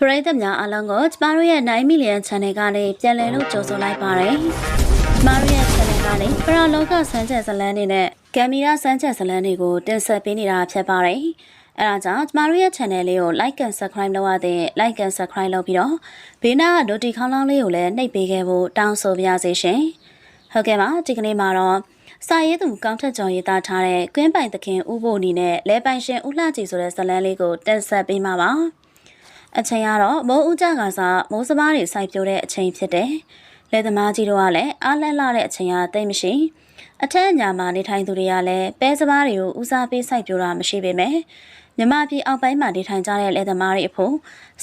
ပရိသတ်များအားလုံးကိုကျမတို့ရဲ့9 million channel ကနေပြန်လည်လို့ကြိုဆိုလိုက်ပါတယ်။ကျမတို့ရဲ့ channel ကနေပရလောကစမ်းချက်ဇလန်းတွေနဲ့ကင်မရာစမ်းချက်ဇလန်းတွေကိုတင်ဆက်ပေးနေတာဖြစ်ပါတယ်။အဲဒါကြောင့်ကျမတို့ရဲ့ channel လေးကို like and subscribe လုပ်ရတဲ့ like and subscribe လုပ်ပြီးတော့ဘေးနားက notification လောင်းလေးကိုလည်းနှိပ်ပေးခဲ့ဖို့တောင်းဆိုပါရစေရှင်။ဟုတ်ကဲ့ပါဒီကနေ့မှာတော့စာရေးသူကောင်းထက်ကျော်ရေးသားထားတဲ့ကွင်းပိုင်သခင်ဥဖို့နီနဲ့လဲပိုင်ရှင်ဥလှကြည်ဆိုတဲ့ဇလန်းလေးကိုတင်ဆက်ပေးမှာပါ။ အချိန်ကတော့မိုးဦးကြကစားမိုးစမားတွေစိုက်ပျိုးတဲ့အချိန်ဖြစ်တယ်။လက်သမားကြီးတို့ကလည်းအားလက်လာတဲ့အချိန်ဟာတိတ်မရှိ။အထက်အညာမှာနေထိုင်သူတွေကလည်းပဲစမားတွေကိုဦးစားပေးစိုက်ပျိုးတာမရှိပေမဲ့မြမပြည်အောက်ပိုင်းမှာနေထိုင်ကြတဲ့လက်သမားတွေအဖို့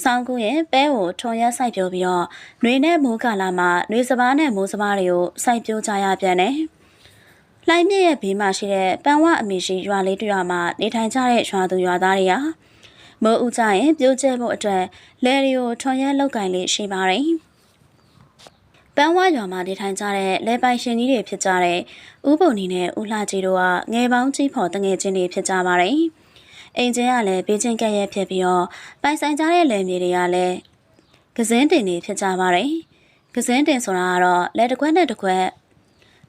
စောင်းကူရဲ့ပဲကိုထုံရက်စိုက်ပျိုးပြီးတော့နှွေနဲ့မိုးကာလာမှာနှွေစမားနဲ့မိုးစမားတွေကိုစိုက်ပျိုးကြရပြန်တယ်။လှိုင်းမြစ်ရဲ့ဘေးမှာရှိတဲ့ပန်းဝအမေရှိရွာလေးတစ်ရွာမှာနေထိုင်ကြတဲ့ရွာသူရွာသားတွေဟာ မိုးဦးကြရင်ပြိုးကျဲမှုအတွက်လယ်တွေကိုထွန်ရက်လောက်ကင်လေးရှိပါတယ်။ပန်းဝရွာမှာနေထိုင်ကြတဲ့လယ်ပိုင်ရှင်ကြီးတွေဖြစ်ကြတဲ့ဥပုံနီနဲ့ဦးလှကြီးတို့ကငယ်ပေါင်းကြီးဖော်တငယ်ချင်းတွေဖြစ်ကြပါတယ်။အိမ်ချင်းကလည်းဘေးချင်းကက်ရက်ဖြစ်ပြီးတော့ပိုင်ဆိုင်ကြတဲ့လယ်မြေတွေကလည်းကစင်းတင်တွေဖြစ်ကြပါတယ်။ကစင်းတင်ဆိုတာကတော့လက်တစ်ခွက်နဲ့တစ်ခွက်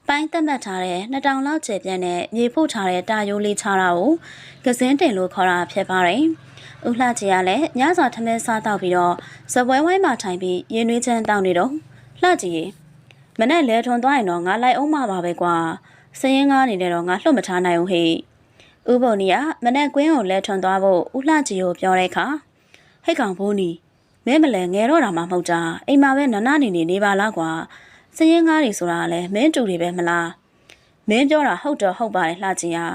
ပိုင်းတက်မှတ်ထားတဲ့နှစ်တောင်လောက်ကျယ်ပြန့်တဲ့မြေဖို့ထားတဲ့တာယိုးလေးချတာကိုကစင်းတင်လို့ခေါ်တာဖြစ်ပါတယ်။ ဦးလှကြီးကလည်းညစာထမင်းစားတော့ပြီးတော့ဇပွဲဝိုင်းမှာထိုင်ပြီးရင်နွေးချမ်းတောင်းနေတော့လှကြီးရေမနဲ့လဲထွန်သွားရင်တော့ငါလိုက်အောင်မှာပါပဲကွာစရင်ကားနေတယ်တော့ငါလှုပ်မထားနိုင်ဘူးဟေ့ဥပုံနီကမနဲ့ကွင်းကိုလဲထွန်သွားဖို့ဦးလှကြီးကိုပြောတဲ့အခါဟဲ့ကောင်ဘိုးနီမဲမလဲငယ်တော့တာမှမဟုတ်တာအိမ်မှာပဲနနနေနေနေပါလားကွာစရင်ကားတွေဆိုတာလည်းမင်းတူတွေပဲမလားမင်းပြောတာဟုတ်တော့ဟုတ်ပါတယ်လှကြီးဟာ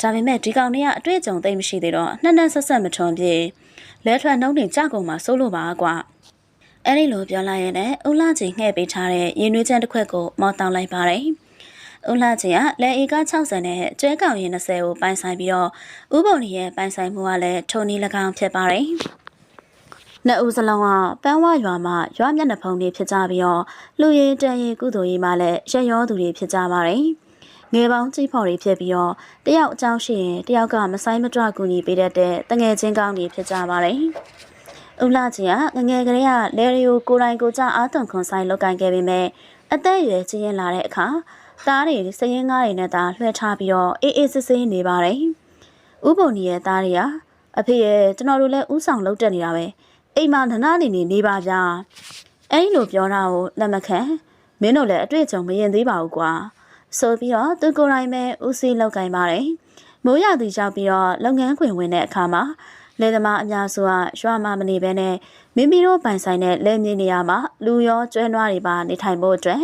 ဒါပေမဲ့ဒီကောင်တွေကအတွေ့အကြုံသိမ့်မရှိသေးတော့နှက်နှက်ဆက်ဆက်မထွန်ပြေလဲထွက်နှုံးတင်ကြကုန်မှာစိုးလို့ပါကွာအဲ့ဒီလိုပြောလိုက်ရင်လည်းဦးလှချင်းငှဲ့ပေးထားတဲ့ရင်နွေးချမ်းတစ်ခွက်ကိုမော်တောင်းလိုက်ပါတယ်ဦးလှချင်းကလက်ဧက60နဲ့ကျွဲကောင်ရင်20ကိုပိုင်ဆိုင်ပြီးတော့ဥပုံကြီးရဲ့ပိုင်ဆိုင်မှုကလည်းထုံနီ၎င်းဖြစ်ပါတယ်နှစ်ဦးစလုံးကပန်းဝရွာမှာရွာမျက်နှာဖုံးတွေဖြစ်ကြပြီးတော့လူရည်တန်ရည်ကုသိုလ်ရေးမှလည်းရရောသူတွေဖြစ်ကြပါတယ်။ ငယ်ပေါင်းကြီးဖော်တွေဖြစ်ပြီးတော့တယောက်အကြောင်းရှိရင်တယောက်ကမဆိုင်မတွကူညီပေးတတ်တဲ့တငယ်ချင်းကောင်းတွေဖြစ်ကြပါတယ်။ဦးလာကြီးကငငယ်ကလေးကလဲရီကိုကိုယ်တိုင်ကိုကြအားသွန်ခွန်ဆိုင်လောက်ကင်ခဲ့ပေမဲ့အသက်အရွယ်ကြီးရင်လာတဲ့အခါသားတွေစရင်ကားတွေနဲ့သာလွှဲထားပြီးတော့အေးအေးဆေးဆေးနေပါတယ်။ဥပုံကြီးရဲ့သားတွေကအဖေရဲ့ကျွန်တော်တို့လည်းဥဆောင်လုပ်တက်နေတာပဲ။အိမ်မှာနနာနေနေနေပါဗျာ။အဲ့လိုပြောတာကိုလက်မခံမင်းတို့လည်းအတွေ့အကြုံမရင်သေးပါဘူးကွာ။ ဆိုပြီးတော့သူကိုယ်တိုင်ပဲဦးစီးလောက်ကင်ပါတယ်။မိုးရသူရောက်ပြီးတော့လုပ်ငန်းခွင်ဝင်တဲ့အခါမှာလေသမားအများစုကရွာမှာမနေဘဲနဲ့မိမိတို့ပိုင်ဆိုင်တဲ့လက်မြေနေရာမှာလူရောကျွဲနွားတွေပါနေထိုင်ဖို့အတွက်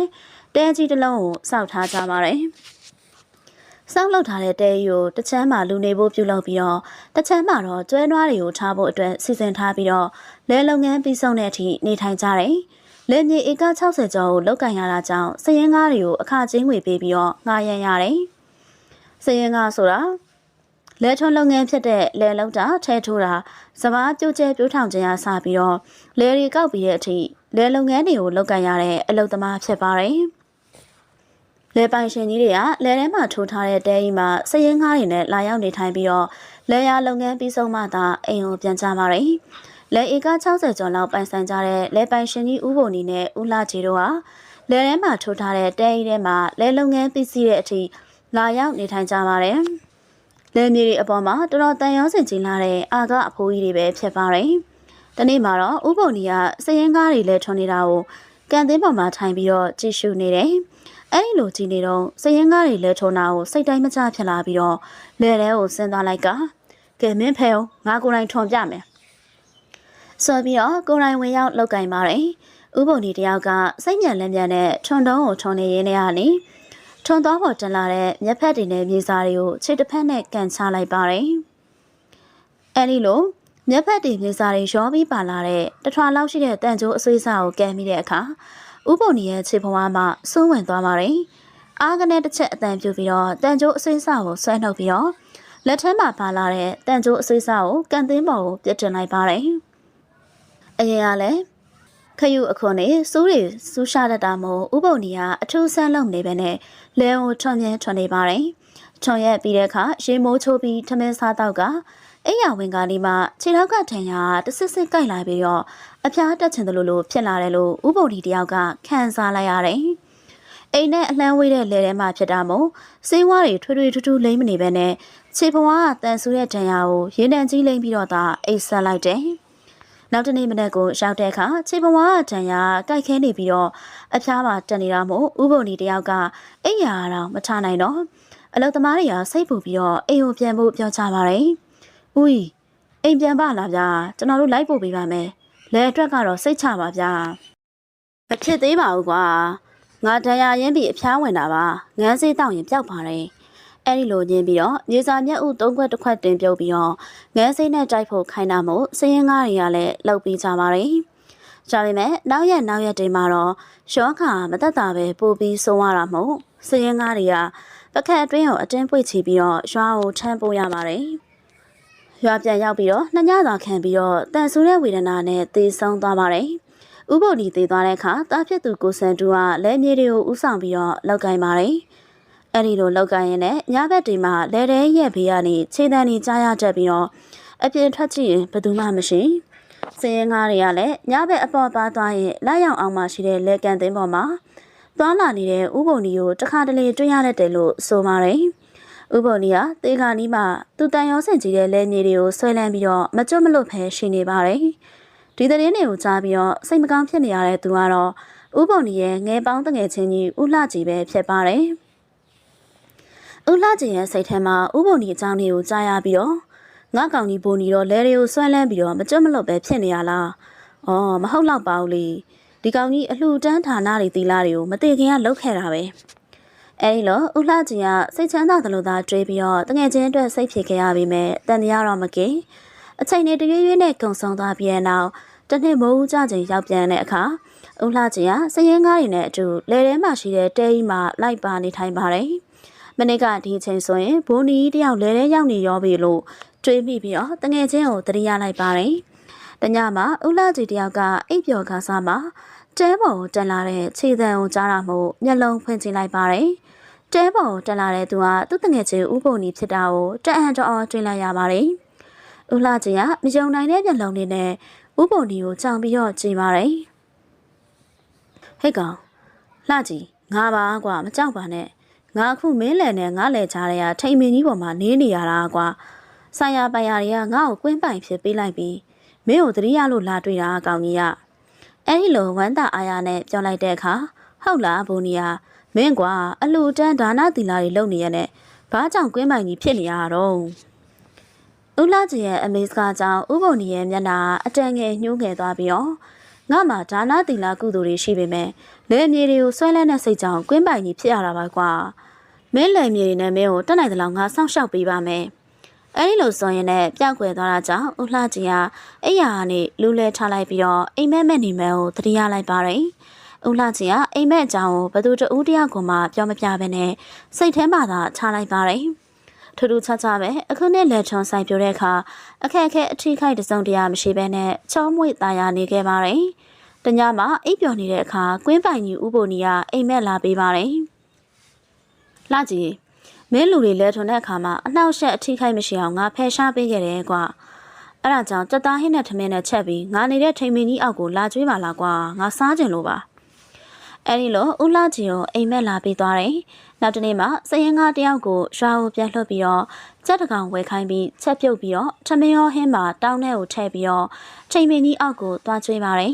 တဲကြီးတစ်လုံးကိုစောက်ထားကြပါတယ်။စောက်လောက်ထားတဲ့တဲကြီးကိုတစ်ချမ်းမှာလူနေဖို့ပြုလုပ်ပြီးတော့တစ်ချမ်းမှာတော့ကျွဲနွားတွေကိုထားဖို့အတွက်စီစဉ်ထားပြီးတော့လဲလုပ်ငန်းပြီးဆုံးတဲ့အထိနေထိုင်ကြတယ်။ လက်မြေဧက60ကျော်ကိုလောက်ကင်ရတာကြောင့်စရင်ကားတွေကိုအခချင်းငွေပေးပြီးတော့ငှားရမ်းရတယ်။စရင်ကားဆိုတာလဲထွန်းလုပ်ငန်းဖြစ်တဲ့လဲလောက်တာထဲထိုးတာစပားပြုတ်ကျဲပြိုးထောင်ခြင်းအစပြီးတော့လဲရီကောက်ပြီးတဲ့အထိလဲလုပ်ငန်းတွေကိုလုပ်ကန်ရတဲ့အလုပ်သမားဖြစ်ပါတယ်။လဲပိုင်ရှင်ကြီးတွေကလဲထဲမှာထိုးထားတဲ့တဲကြီးမှာစရင်ငားတွေနဲ့လာရောက်နေထိုင်ပြီးတော့လဲရလုပ်ငန်းပြီးဆုံးမှသာအိမ်ကိုပြန်ကြပါတယ်။ လဲဧက60ကျော်လောက်ပိုင်ဆိုင်ကြတဲ့လဲပိုင်ရှင်ကြီးဦးဘုံနီနဲ့ဦးလာချီတို့ဟာလဲထဲမှာထိုးထားတဲ့တဲကြီးထဲမှာလဲလုပ်ငန်းပြီးစီးတဲ့အထိလာရောက်နေထိုင်ကြပါတယ်။လဲမြေတွေအပေါ်မှာတော်တော်တန်ရောစင်ကြီးလာတဲ့အာကအဖိုးကြီးတွေပဲဖြစ်ပါတယ်။တနေ့မှာတော့ဥပုံကြီးကစရင်ကားတွေလဲထွန်နေတာကိုကန်သင်းပေါ်မှာထိုင်ပြီးတော့ကြည့်ရှုနေတယ်။အဲဒီလိုကြည့်နေတော့စရင်ကားတွေလဲထွန်တာကိုစိတ်တိုင်းမချဖြစ်လာပြီးတော့လဲတဲကိုဆင်းသွားလိုက်ကကဲမင်းဖဲအောင်ငါကိုယ်တိုင်ထွန်ပြမယ်။ ဆိုပြီးတော့ကိုယ်တိုင်ဝင်ရောက်လောက်ကင်ပါတယ်။ဥပုံကြီးတယောက်ကစိတ်ညံလန်းပြန်တဲ့ထွန်တုံးကိုထွန်နေရင်းနဲ့ကနေထွန်သွားပေါ်တင်လာတဲ့မျက်ဖက်တွေနဲ့မြေစာတွေကိုခြေတစ်ဖက်နဲ့ကန်ချလိုက်ပါတယ်။အဲဒီလိုမျက်ဖက်တွေမြေစာတွေရောပြီးပါလာတဲ့တထွာလောက်ရှိတဲ့တန်ကြိုးအဆွေးစာကိုကန်မိတဲ့အခါဥပုံကြီးရဲ့ခြေဖွားမှစိုးဝင်သွားပါတယ်။အားကနေတစ်ချက်အတန်ပြူပြီးတော့တန်ကြိုးအဆွေးစာကိုဆွဲနှုတ်ပြီးတော့လက်ထဲမှာပါလာတဲ့တန်ကြိုးအဆွေးစာကိုကန်သင်းပေါ်ကိုပြစ်တင်လိုက်ပါတယ်။ အရင်ကလည်းခယူအခုနေစူးတွေစူးရှာတတ်တာမို့ဥပုံကြီးကအထူးဆန်းလုံနေပဲနဲ့လဲကိုထွန်မြဲထွန်နေပါတယ်။ထွန်ရက်ပြီးတဲ့အခါရေမိုးချိုးပြီးထမင်းစားတော့ကအိယာဝင်ကနေမှခြေထောက်ကထန်ရာတဆစ်စစ်ကိုက်လာပြီးတော့အဖျားတက်ချင်တယ်လို့လို့ဖြစ်လာတယ်လို့ဥပုံဒီတယောက်ကခံစားလိုက်ရတယ်။အိမ်နဲ့အလှမ်းဝေးတဲ့လေထဲမှာဖြစ်တာမို့စေးဝါးတွေထွေထွေထူးထူးလိမ့်မနေပဲနဲ့ခြေပွားကတန်ဆူတဲ့ဒဏ်ရာကိုရင်းတန်ကြီးလိမ့်ပြီးတော့သာအိတ်ဆက်လိုက်တယ်။ နောက်တနေ့မနက်ကိုရောက်တဲ့အခါခြေပွားကဒဏ်ရာကိုက်ခဲနေပြီးတော့အဖျားပါတက်နေတာမို့ဥပုံဒီတယောက်ကအိယာတော့မထနိုင်တော့အလုသမားတွေကစိတ်ပူပြီးတော့အိမ်ကိုပြန်ဖို့ပြောချပါတယ်။ဦးအိမ်ပြန်ပါလားဗျာကျွန်တော်တို့လိုက်ပို့ပေးပါမယ်။လဲအတွက်ကတော့စိတ်ချပါဗျာ။မဖြစ်သေးပါဘူးကွာ။ငါတရားရင်ပြီးအဖျားဝင်တာပါ။ငန်းစေးတောက်ရင်ပျောက်ပါတယ်။ အဲ့ဒီလိုညင်းပြီးတော့မြေစာမျက်ဥသုံးခွက်တစ်ခွက်တင်ပြုတ်ပြီးတော့ငန်းစေးနဲ့တိုက်ဖို့ခိုင်းတာမို့စရင်ကားတွေကလည်းလှုပ်ပြီးကြပါတယ်။ဒါပေမဲ့နောက်ရက်နောက်ရက်တွေမှာတော့ရှောခါမတက်တာပဲပို့ပြီးဆုံးရတာမို့စရင်ကားတွေကပကက်အတွင်းကိုအတင်းပွေချပြီးတော့ရွာကိုထမ်းပို့ရပါတယ်။ရွာပြန်ရောက်ပြီးတော့နှစ်ညသာခံပြီးတော့တန်ဆူတဲ့ဝေဒနာနဲ့သေဆုံးသွားပါတယ်။ဥပုပ်ဒီသေသွားတဲ့အခါတားဖြစ်သူကိုစံတူကလက်မြေတွေကိုဥဆောင်ပြီးတော့လောက်ကင်ပါတယ်။ အဲ့ဒီလိုလောက်ကင်ရင်လည်းညဘက်တွေမှာလဲတဲရက်ဘေးကနေခြေတန်းနေကြားရတတ်ပြီးတော့အပြင်ထွက်ကြည့်ရင်ဘယ်သူမှမရှိ။စည်ရင်ကားတွေကလည်းညဘက်အပေါ်ပါသွားရင်လက်ရောက်အောင်မှရှိတဲ့လက်ကန်သိန်းပေါ်မှာသွားလာနေတဲ့ဥပုံဒီကိုတခါတလေတွေ့ရတတ်တယ်လို့ဆိုပါတယ်။ဥပုံဒီကသေခါနီးမှာသူတန်ရောစင်ကြီးတဲ့လက်ညတွေကိုဆွဲလန်းပြီးတော့မကျွတ်မလွတ်ဖဲရှိနေပါတယ်။ဒီသတင်းတွေကိုကြားပြီးတော့စိတ်မကောင်းဖြစ်နေရတဲ့သူကတော့ဥပုံဒီရဲ့ငယ်ပေါင်းတငယ်ချင်းကြီးဥလှကြည်ပဲဖြစ်ပါတယ်။ ဥလှကြည်ရဲ့စိတ်ထဲမှာဥပုံဒီအကြောင်းတွေကိုကြားရပြီးတော့ငါကောင်ကြီးဘိုးနီတော့လဲတွေကိုဆွဲလန်းပြီးတော့မကျွတ်မလွတ်ပဲဖြစ်နေရလား။အော်မဟုတ်တော့ပါဘူးလေ။ဒီကောင်ကြီးအလှူတန်းဌာနတွေသီလာတွေကိုမသိခင်ကလုတ်ခဲ့တာပဲအဲဒီလိုဦးလှကြီးကစိတ်ချမ်းသာသလိုသာတွေးပြီးတော့တငယ်ချင်းအတွက်စိတ်ဖြစ်ခဲ့ရပြီမဲ့တန်တရားတော့မကင်အချိန်နဲ့တရွေ့ရွေ့နဲ့ကုံဆုံးသွားပြီးတဲ့နောက်တစ်နှစ်မိုးဦးကြချိန်ရောက်ပြန်တဲ့အခါဦးလှကြီးကစရင်ကားတွေနဲ့အတူလေထဲမှာရှိတဲ့တဲကြီးမှာလိုက်ပါနေထိုင်ပါတယ် မနေ့ကဒီအချိန်ဆိုရင်ဘိုးနီတယောက်လေထဲရောက်နေရောပြီလို့တွေးမိပြီးတော့တငယ်ချင်းကိုတရိယာလိုက်ပါတယ်တညမှာဦးလှကြီးတယောက်ကအိပ်ပျော်ကားစားမှာတဲပေါ်ကိုတက်လာတဲ့ခြေသံကိုကြားတာမို့မျက်လုံးဖွင့်ကြည့်လိုက်ပါတယ်။တဲပေါ်ကိုတက်လာတဲ့သူကသူ့တငယ်ချင်းဥပုံနီဖြစ်တာကိုတအံ့တော်တွေ့လိုက်ရပါတယ်။ဦးလှကြီးကမယုံနိုင်တဲ့မျက်လုံးလေးနဲ့ဥပုံနီကိုကြောင်ပြီးတော့ကြည့်ပါတယ်။ဟဲ့ကောင်လှကြီးငါပါကွာမကြောက်ပါနဲ့ ငါအခုမင်းလယ်နဲ့ငါလယ်ကြားတွေကထိန်မင်းကြီးပေါ်မှာနေနေရတာကွာဆိုင်ရာပိုင်ရာတွေကငါ့ကိုကွင်းပိုင်ဖြစ်ပေးလိုက်ပြီးမင်းကိုတတိယလို့လာတွေ့တာအကောင်ကြီးကအဲ့ဒီလိုဝမ်းသာအားရနဲ့ပြောလိုက်တဲ့အခါဟုတ်လားဘိုးနီယာမင်းကွာအလူတန်းဒါနသီလာတွေလုပ်နေရတဲ့ဘာကြောင့်ကွင်းပိုင်ကြီးဖြစ်နေရတော့ဦးလာကြီးရဲ့အမေစကားကြောင့်ဥပုံနီရဲ့မျက်နှာအတန်ငယ်ညှိုးငယ်သွားပြီးတော့ ငါမှဒါနသီလာကုသိုလ်တွေရှိပေမဲ့လေမြေတွေကိုဆွဲလန်းတဲ့စိတ်ကြောင့်ကွင်းပိုင်ကြီးဖြစ်ရတာပါကွာမင်းလေမြေတွေနဲ့မင်းကိုတက်နိုင်သလောက်ငါစောင့်ရှောက်ပေးပါမယ်အဲဒီလိုဆိုရင်လည်းပြောက်ွယ်သွားတာကြောင့်ဦးလှကြီးဟာအိယာကနေလူလဲထားလိုက်ပြီးတော့အိမ်မက်မက်နေမယ်ကိုသတိရလိုက်ပါတယ်။ဦးလှကြီးကအိမ်မက်အကြောင်းကိုဘသူတဦးတယောက်ကမှပြောမပြဘဲနဲ့စိတ်ထဲမှာသာချလိုက်ပါတယ်။ ထူးထူးခြားခြားပဲအခုနဲ့လက်ချွန်ဆိုင်ပြတဲ့အခါအခက်အခဲအထီးခိုက်တစုံတရာမရှိဘဲနဲ့ချောမွေ့ตายရနေခဲ့ပါတယ်။တညမှာအိပ်ပျော်နေတဲ့အခါကွင်းပိုင်ကြီးဥပုံကြီးကအိမ်မက်လာပေးပါတယ်။လှကြီးမင်းလူတွေလဲထွန်တဲ့အခါမှာအနှောက်အယှက်အထိခိုက်မရှိအောင်ငါဖယ်ရှားပေးခဲ့တယ်ကွာအဲ့ဒါကြောင့်ကြက်သားဟင်းနဲ့ထမင်းနဲ့ချက်ပြီးငါနေတဲ့ထိန်မင်းကြီးအောက်ကိုလာကျွေးပါလားကွာငါစားကြင်လို့ပါ အဲ့ဒီလိုဦးလာကြီးကိုအိမ်မက်လာပြီးသွားတယ်နောက်တနေ့မှစရင်ကားတယောက်ကိုရွာကိုပြန်လှုပ်ပြီးတော့ကြက်တကောင်ဝဲခိုင်းပြီးချက်ပြုတ်ပြီးတော့ထမင်းရောဟင်းပါတောင်းထဲကိုထည့်ပြီးတော့ထိန်မင်းကြီးအောက်ကိုသွားကျွေးပါတယ်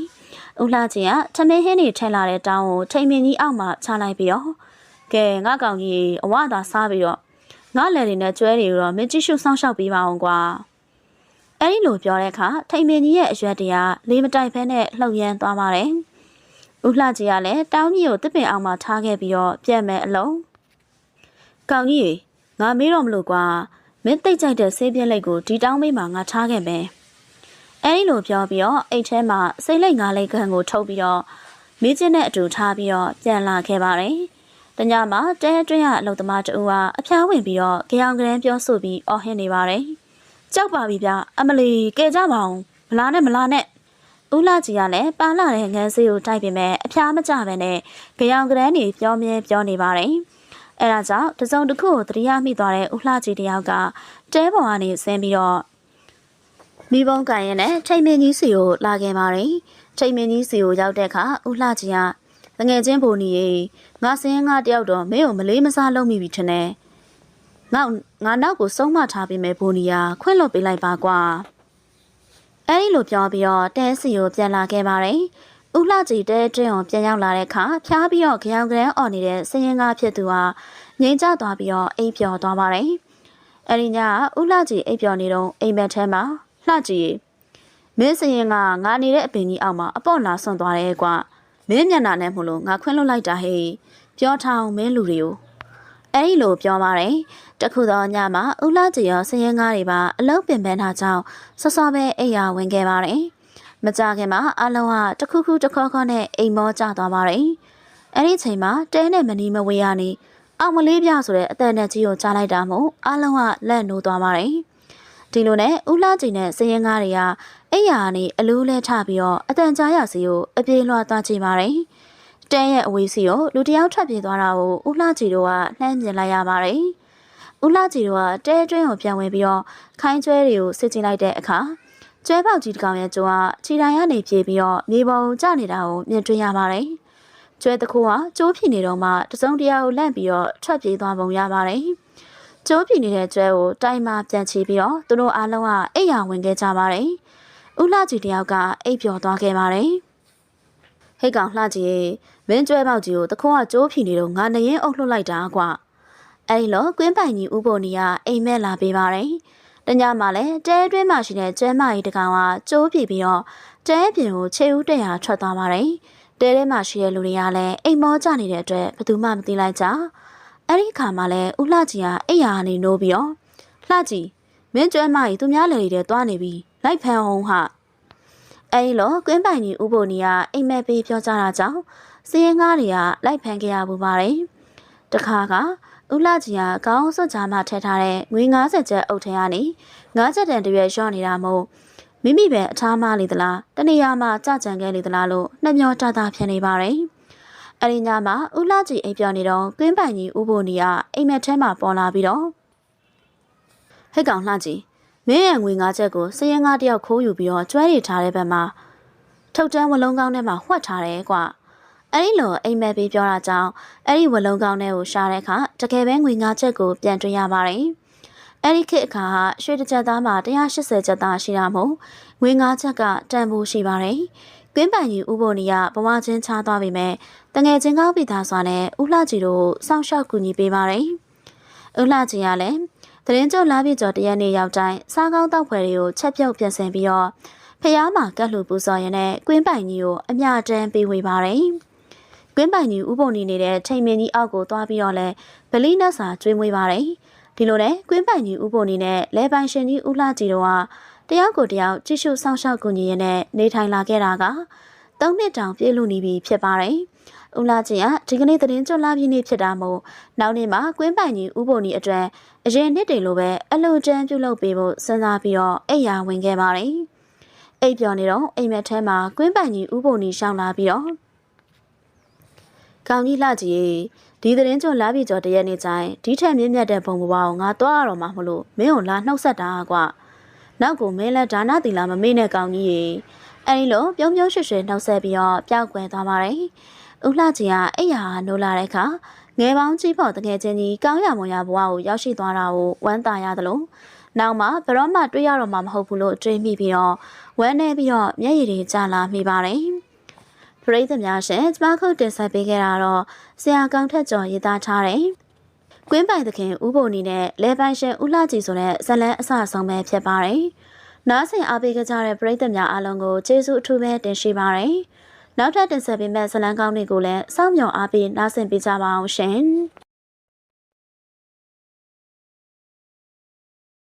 ဦးလာကြီးကထမင်းဟင်းတွေထည့်လာတဲ့တောင်းကိုထိန်မင်းကြီးအောက်မှာချလိုက်ပြီးတော့ကဲငါကောင်ကြီးအဝသာစားပြီးတော့ငါလယ်တွေနဲ့ကျွဲတွေတော့မင်းကြည့်ရှုစောင့်ရှောက်ပေးပါအောင်ကွာအဲ့ဒီလိုပြောတဲ့အခါထိန်မင်းကြီးရဲ့အရွက်တရားလေးမတိုက်ဖဲနဲ့လှုပ်ရမ်းသွားပါတယ် ဦးလှကြီးကလည်းတောင်းကြီးကိုတစ်ပင်အောင်မှာထားခဲ့ပြီးတော့ပြက်မဲ့အလုံးကောင်ကြီးငါမေးတော့မလို့ကွာမင်းတိတ်ကြိုက်တဲ့ဆေးပြင်းလိတ်ကိုဒီတောင်းမေးမှာငါထားခဲ့မယ်အဲဒီလိုပြောပြီးတော့အိတ်ထဲမှာစိတ်လိတ်ငါးလိတ်ခန့်ကိုထုတ်ပြီးတော့မိချင်းနဲ့အတူထားပြီးတော့ပြန်လာခဲ့ပါတယ်။တညမှာတဲတွင်းရအလုသမားတူကအဖျားဝင်ပြီးတော့ကြောင်ကရန်ပြောဆိုပြီးအော်ဟစ်နေပါတယ်။ကြောက်ပါပြီဗျအမလီကဲကြပါအောင်မလားနဲ့မလားနဲ့ ဦးလာကြီးကလည်းပါလာတဲ့ငန်းစေးကိုတိုက်ပေမဲ့အဖျားမကြပဲနဲ့ကြောင်ကရန်နေပြောမြဲပြောနေပါတယ်။အဲဒါကြောင့်တစုံတစ်ခုကိုတရိယာမိသွားတဲ့ဦးလှကြီးတယောက်ကတဲပေါ်ကနေဆင်းပြီးတော့မိဘုံကန်ရင်နဲ့ထိတ်မင်းကြီးစီကိုလာခဲ့ပါတယ်ထိတ်မင်းကြီးစီကိုရောက်တဲ့အခါဦးလှကြီးကတငယ်ချင်းဘိုနီရေငါစင်းငါတယောက်တော့မင်းကိုမလေးမစားလုပ်မိပြီထင်တယ်ငါငါနောက်ကိုစုံမထားပေးမယ်ဘိုနီယာခွင့်လွတ်ပေးလိုက်ပါကွာ အဲဒီလိုပြောပြီးတော့တဲစီကိုပြန်လာခဲ့ပါတယ်ဦးလှကြီးတဲတွင်းအောင်ပြန်ရောက်လာတဲ့အခါဖျားပြီးတော့ကြောင်ကရန်អော်နေတဲ့စရင်ကားဖြစ်သူဟာငိမ့်ကျသွားပြီးတော့အိပ်ပျော်သွားပါတယ်။အဲဒီညဦးလှကြီးအိပ်ပျော်နေတော့အိမ်မက်ထဲမှာလှကြီးမင်းစရင်ကငါနေတဲ့အပင်ကြီးအောက်မှာအပေါ့လာဆွန့်သွားတယ်ကွာ။မင်းမျက်နှာနဲ့မို့လို့ငါခွင့်လွတ်လိုက်တာဟေးပြောထားအောင်မင်းလူတွေကို အဲဒီလိုပြောပါတယ်။တခုသောညမှာဦးလှကြီးရောစရင်ကားတွေပါအလုံးပင်ပန်းထားကြောင်းစောစောပဲအိယာဝင်ခဲ့ပါတယ်။မကြခင်မှာအလုံးကတခုခုတစ်ခေါခေါနဲ့အိမ်မောကျသွားပါတယ်။အဲ့ဒီချိန်မှာတဲနဲ့မနီမဝေးရနေအောင်မလေးပြဆိုတဲ့အသက်နဲ့ကြီးကိုကြားလိုက်တာမို့အလုံးကလက်နိုးသွားပါတယ်။ဒီလိုနဲ့ဦးလှကြည်နဲ့စရင်ကားတွေကအိယာကနေအလူးလဲထပြီးတော့အတန်ကြားရစီကိုအပြေးလွှားသွားကြည့်ပါတယ်။ တဲရဲ့အဝေးစီကိုလူတယောက်ထွက်ပြေးသွားတာကိုဦးလှကြည်တို့ကနှမ်းမြင်လိုက်ရပါတယ်။ဦးလှကြည်တို့ကတဲတွင်းကိုပြန်ဝင်ပြီးတော့ခိုင်းကျွဲတွေကိုစစ်ကြည့်လိုက်တဲ့အခါကျွဲပေါက်ကြီးတစ်ကောင်ရဲ့ကျိုးကခြေတိုင်ကနေပြေးပြီးတော့မြေပေါ်ကျနေတာကိုမြင်တွေ့ရပါတယ်။ကျွဲတစ်ခုကကျိုးဖြစ်နေတော့မှတစုံတရာကိုလန့်ပြီးတော့ထွက်ပြေးသွားပုံရပါတယ်။ကျိုးဖြစ်နေတဲ့ကျွဲကိုတိုင်မှပြန်ချပြီးတော့သူတို့အားလုံးကအိပ်ယာဝင်ခဲ့ကြပါတယ်။ဦးလှကြီးတယောက်ကအိပ်ပျော်သွားခဲ့ပါတယ်။ဟိတ်ကောင်လှကြီးရေ မင်းကျွဲပေါက်ကြီးကိုတခုကကျိုးဖြစ်နေတော့ငါနေရင်အုပ်လှုပ်လိုက်တာကွာ။အဲဒီလိုကွင်းပိုင်ကြီးဥပုံနီကအိမ်မက်လာပေးပါတယ်။တညမှာလည်းတဲအတွင်းမှာရှိတဲ့ကျဲမကြီးတကောင်ကကျိုးပြပြီးတော့တဲပြင်ကိုခြေဦးတရာထွက်သွားပါတယ်။တဲထဲမှာရှိတဲ့လူတွေကလည်းအိမ်မောကြနေတဲ့အတွက်ဘယ်သူမှမသိလိုက်ကြ။အဲ့ဒီခါမှာလည်းဦးလှကြီးကအိယာကနေနိုးပြီးတော့လှကြီးမင်းကျွဲမကြီးသူများလယ်တွေသွားနေပြီလိုက်ဖမ်းအောင်ဟာအဲဒီလိုကွင်းပိုင်ကြီးဥပုံနီကအိမ်မက်ပေးပြောကြတာကြောင့် စည်ရင်ကားတွေကလိုက်ဖမ်းခဲ့ရပူပါတယ်။တခါကဦးလာကြီးကကောင်းစွတ်ကြားမှာထည့်ထားတဲ့ငွေ90ကျပ်အုပ်ထဲကနေ9ကျပ်တန်တရွယ်လျှော့နေတာမို့မိမိပဲအထားမလေသလားတနေရာမှာကြကြံခဲ့လေသလားလို့နှမျောတတာဖြစ်နေပါတယ်။အဲဒီညမှာဦးလာကြီးအိပ်ပျော်နေတော့ကွင်းပိုင်ကြီးဦးဘိုနီကအိမ်မက်ထဲမှာပေါ်လာပြီးတော့ဟဲ့ကောင်လှကြီးမင်းရဲ့ငွေ9ချက်ကိုစရင်ကားတယောက်ခိုးယူပြီးတော့ကျွဲရထားတဲ့ဘက်မှာထုတ်တန်းဝလုံးကောင်းထဲမှာဝှက်ထားတယ်ကွာ။ အဲဒီလိုအိမ်မက်ပေးပြောတာကြောင့်အဲ့ဒီဝလုံးကောင်းထဲကိုရှာတဲ့အခါတကယ်ပဲငွေ9ချက်ကိုပြန်တွေ့ရပါတယ်။အဲ့ဒီခေတ်အခါကရွှေတစ်ချက်သားမှာ180ချက်သားရှိတာမို့ငွေ9ချက်ကတန်ဖိုးရှိပါတယ်။ကွင်းပိုင်ကြီးဥပုံနီကဘဝချင်းချသွားပြီမဲ့တငယ်ချင်းကောင်းပိသားစွာနဲ့ဥလှကြီးတို့စောင့်ရှောက်ကူညီပေးပါတယ်။ဥလှကြီးကလည်းတရင်ကျော်လာပြကျော်တရက်နေ့ရောက်တိုင်းစားကောင်းတောက်ဖွယ်တွေကိုချက်ပြုတ်ပြင်ဆင်ပြီးတော့ဖျားမှာကတ်လူပူစော်ရင်နဲ့ကွင်းပိုင်ကြီးကိုအမြတမ်းပေးဝေပါတယ်။ ကွင်းပိုင်ကြီးဥပုံနေနေတဲ့ထိန်မင်းကြီးအောက်ကိုသွားပြီးတော့လဲဗလီနတ်စာကျွေးမွေးပါတယ်။ဒီလိုနဲ့ကွင်းပိုင်ကြီးဥပုံနေနဲ့လဲပိုင်ရှင်ကြီးဦးလှကြီးတို့ကတယောက်ကိုတယောက်ကြည့်ရှုစောင့်ရှောက်ကူညီရင်းနဲ့နေထိုင်လာခဲ့တာကသုံးနှစ်တောင်ပြည့်လူနေပြီဖြစ်ပါတယ်။ဦးလာချင်းကဒီကနေ့သတင်းကြွလာပြည့်နေ့ဖြစ်တာမို့နောက်နေ့မှာကွင်းပိုင်ကြီးဥပုံနေအတွက်အရင်နှစ်တွေလိုပဲအလူတန်းပြုတ်လုပ်ပေးဖို့စဉ်းစားပြီးတော့အိယာဝင်ခဲ့ပါတယ်။အိပ်ပျော်နေတော့အိမ်မက်ထဲမှာကွင်းပိုင်ကြီးဥပုံနေရှောင်းလာပြီးတော့ ကောင်းကြီးလှကြီးဒီသတင်းကြွလာပြီကြော်တရက်နေကြိုင်ဒီထက်မြင့်မြတ်တဲ့ပုံပေါ်အောင်ငါသွားရတော့မှာမလို့မင်းကိုလာနှုတ်ဆက်တာကွာနောက်ကိုမင်းလက်ဒါနတီလာမမေ့နဲ့ကောင်းကြီးရေအဲဒီလိုပြုံးပြုံးရွှေရွှေနှုတ်ဆက်ပြီးတော့ပျောက်ကွယ်သွားပါတယ်ဦးလှကြီးကအိယာနိုးလာတဲ့အခါငယ်ပေါင်းကြီးဖို့တကယ်ချင်းကြီးကောင်းရမွန်ရဘဝကိုရောက်ရှိသွားတာကိုဝမ်းသာရသလိုနောက်မှဘရော့မှတွေ့ရတော့မှမဟုတ်ဘူးလို့တွေးမိပြီးတော့ဝမ်းနေပြီးတော့မျက်ရည်တွေကျလာမိပါတယ် ပရိသတ်များရှင်ကျမခုတ်တင်ဆက်ပေးခဲ့တာတော့ဆရာကောင်းထက်ကျော်ရေးသားထားတယ်ကွင်းပိုင်သခင်ဥပုံနီနဲ့လဲပိုင်ရှင်ဥလှကြီးဆိုတဲ့ဇလန်းအဆဆုံးပဲဖြစ်ပါတယ်။နားဆင်အားပေးကြတဲ့ပရိသတ်များအားလုံးကိုကျေးဇူးအထူးပဲတင်ရှိပါတယ်။နောက်ထပ်တင်ဆက်ပေးမယ့်ဇလန်းကောင်းတွေကိုလည်းစောင့်မျှော်အားပေးနားဆင်ပေးကြပါအောင်ရှင်။